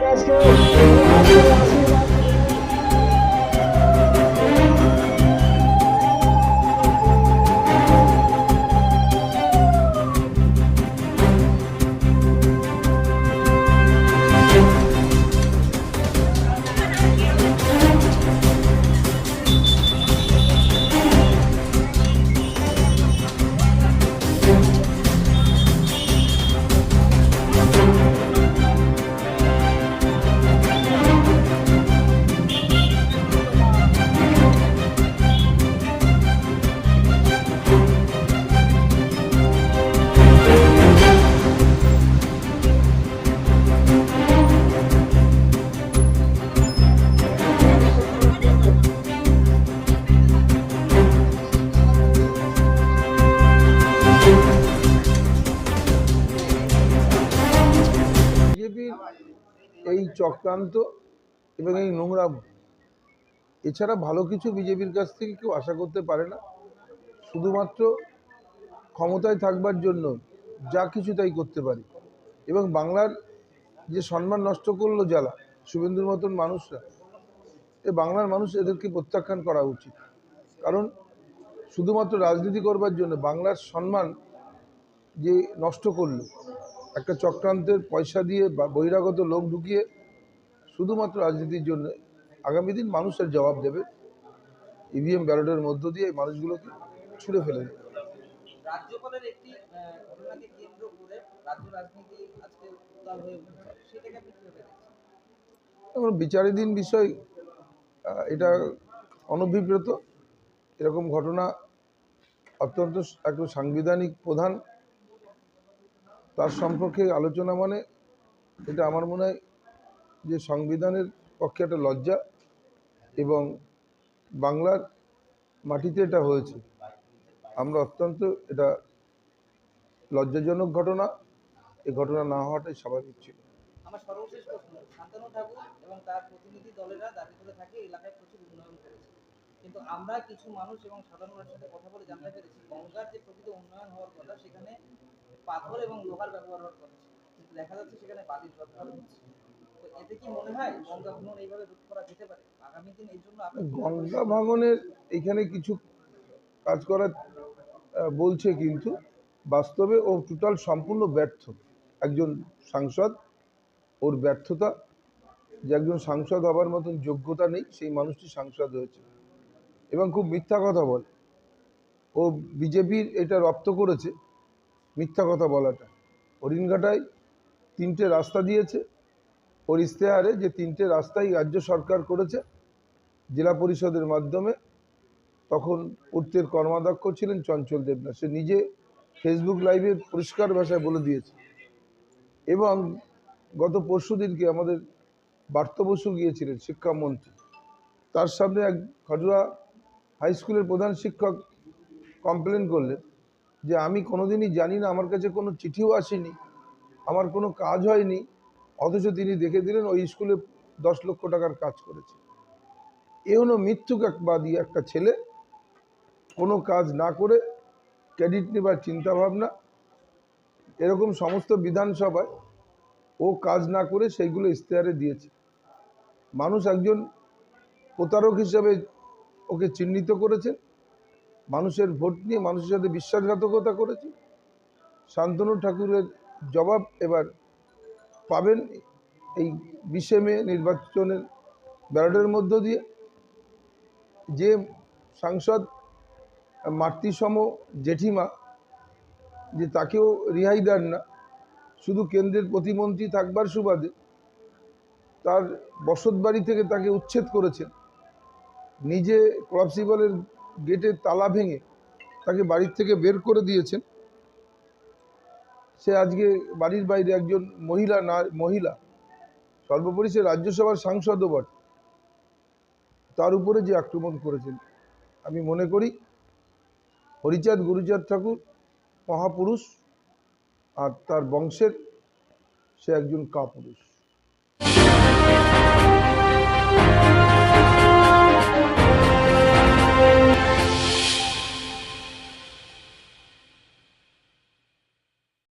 বিজেপির এই চক্রান্ত এবং এই নোংরা এছাড়া ভালো কিছু বিজেপির কাছ থেকে কেউ আশা করতে পারে না। শুধুমাত্র ক্ষমতায় থাকবার জন্য যা কিছু তাই করতে পারে। এবং বাংলার যে সম্মান নষ্ট করল যারা শুভেন্দুর মতন মানুষরা, এ বাংলার মানুষ এদেরকে প্রত্যাখ্যান করা উচিত। কারণ শুধুমাত্র রাজনীতি করবার জন্য বাংলার সম্মান যে নষ্ট করল একটা চক্রান্তের পয়সা দিয়ে বা বহিরাগত লোক ঢুকিয়ে শুধুমাত্র রাজনীতির জন্য আগামী দিন মানুষের জবাব দেবে। ইভিএম ব্যালটের মধ্য দিয়ে এই মানুষগুলোকে ছুঁড়ে ফেলে দেবে। রাজ্যপালের একটি ঘটনাকে কেন্দ্র করে রাজ্য রাজনীতি আজকে উত্তাল হয়ে উঠেছে। সেটাকে আপনি কীভাবে এখন বিচারাধীন বিষয় এটা অনভিপ্রেত। এরকম ঘটনা অত্যন্ত একটা সাংবিধানিক প্রধান তার সম্পর্কে আলোচনা মানে এটা আমার মনে হয় যে সংবিধানের পক্ষে একটা লজ্জা এবং বাংলার মাটিতে এটা হয়েছে। আমরা অত্যন্ত এটা লজ্জাজনক ঘটনা। এই ঘটনা না হওয়াটাই স্বাভাবিক ছিল। আমার কিছু মানুষ এবং সাধারণ কথা বলে জানতে পেরেছি, গঙ্গার যে প্রকৃত উন্নয়ন হওয়ার কথা, সেখানে পাথর এবং লোহার ব্যবহার হওয়ার কথা কিন্তু দেখা যাচ্ছে সেখানে বালির ব্যবহার হচ্ছে এতে কি মনে হয় গঙ্গা ভ্রমণ এইভাবে রোধ করা যেতে পারে? আগামী দিন এই জন্য গঙ্গা এখানে কিছু কাজ করার বলছে কিন্তু বাস্তবে ও টোটাল সম্পূর্ণ ব্যর্থ। একজন সাংসদ, ওর ব্যর্থতা, যে একজন সাংসদ হবার মতন যোগ্যতা নেই, সেই মানুষটি সাংসদ হয়েছে। এবং খুব মিথ্যা কথা বলে। ও বিজেপির এটা রপ্ত করেছে মিথ্যা কথা বলাটা। হরিণঘাটায় তিনটে রাস্তা দিয়েছে। ওর ইশতেহারে যে তিনটে রাস্তাই রাজ্য সরকার করেছে জেলা পরিষদের মাধ্যমে, তখন পূর্তের কর্মাধ্যক্ষ ছিলেন চঞ্চল দেবনাথ। সে নিজে ফেসবুক লাইভে পরিষ্কার ভাষায় বলে দিয়েছে। এবং গত পরশু দিনকে আমাদের বার্ত বসু গিয়েছিলেন শিক্ষামন্ত্রী। তার সামনে এক খজুয়া হাই স্কুলের প্রধান শিক্ষক কমপ্লেন করলেন। যে আমি কোনোদিনই জানি না, আমার কাছে কোনো চিঠিও আসেনি, আমার কোনো কাজ হয়নি, অথচ তিনি দেখে দিলেন ওই স্কুলে দশ লক্ষ টাকার কাজ করেছে। এ হলো মৃত্যুকাকবাদী একটা ছেলে, কোনো কাজ না করে ক্রেডিট নেবার চিন্তাভাবনা। এরকম সমস্ত বিধানসভায় ও কাজ না করে সেইগুলো ইশতেহারে দিয়েছে। মানুষ একজন প্রতারক হিসাবে ওকে চিহ্নিত করেছে। মানুষের ভোট নিয়ে মানুষের সাথে বিশ্বাসঘাতকতা করেছে। শান্তনু ঠাকুরের জবাব এবার পাবেন এই বিশে মে নির্বাচনের ব্যালটের মধ্য দিয়ে। যে সাংসদ মাতৃসম জেঠিমা, যে তাকেও রিহাই দেন না, শুধু কেন্দ্রের প্রতিমন্ত্রী থাকবার সুবাদে তার বসত বাড়ি থেকে তাকে উচ্ছেদ করেছেন। নিজে ক্লাবসিবলের গেটের তালা ভেঙে তাকে বাড়ির থেকে বের করে দিয়েছেন। সে আজকে বাড়ির বাইরে একজন মহিলা না, মহিলা, সর্বোপরি সে রাজ্যসভার সাংসদও বটে। তার উপরে যে আক্রমণ করেছেন, আমি মনে করি হরিচাঁদ গুরুচাঁদ ঠাকুর মহাপুরুষ আর তার বংশের সে একজন কাপুরুষ।